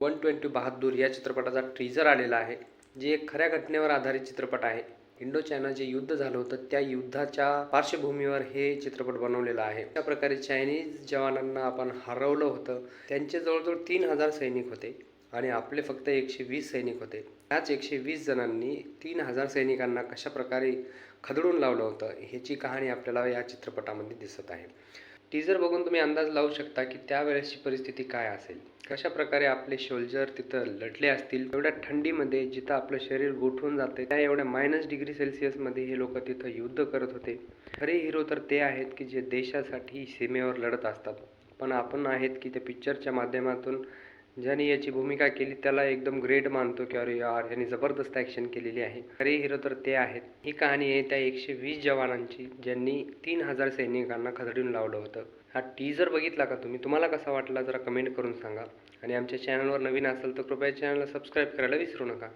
One twenty Bahadur या चित्रपटाचा treasure आलेला आहे जे एक खऱ्या घटनेवर आधारित चित्रपट आहे. इंडो चायना जे युद्ध झालं होतं त्या युद्धाच्या पार्श्वभूमीवर हे चित्रपट बनवलेला आहे. त्या प्रकारे चायनीज जवानांना आपण हरवलं होतं. त्यांचे जवळजवळ तीन हजार सैनिक होते आणि आपले फक्त एकशे वीस सैनिक होते. ह्याच एकशे वीस जणांनी तीन हजार सैनिकांना कशा प्रकारे खदडून लावलं होतं ह्याची कहाणी आपल्याला या चित्रपटामध्ये दिसत आहे. टीजर बघून तुम्ही अंदाज लावू शकता की त्यावेळेसची परिस्थिती काय असेल. कशा प्रकारे आपले शोल्जर तिथं लढले असतील एवढ्या थंडीमध्ये जिथं आपलं शरीर गोठून जाते त्या एवढ्या मायनस डिग्री सेल्सिअसमध्ये हे लोक तिथं युद्ध करत होते. खरे हिरो तर ते आहेत की जे देशासाठी सीमेवर लढत असतात. पण आपण आहेत की त्या पिक्चरच्या माध्यमातून ज्याने याची भूमिका केली त्याला एकदम ग्रेट मानतो की अरे यार यांनी जबरदस्त ॲक्शन केलेली आहे. खरे हिरो तर ते आहेत. ही कहाणी आहे त्या एकशे वीस जवानांची ज्यांनी तीन हजार सैनिकांना खदडून लावलं होतं. हा टीजर बघितला का तुम्ही? तुम्हाला कसा वाटला? जरा कमेंट करून सांगा. आणि आमच्या चॅनलवर नवीन असाल तर कृपया चॅनलला सबस्क्राईब करायला विसरू नका.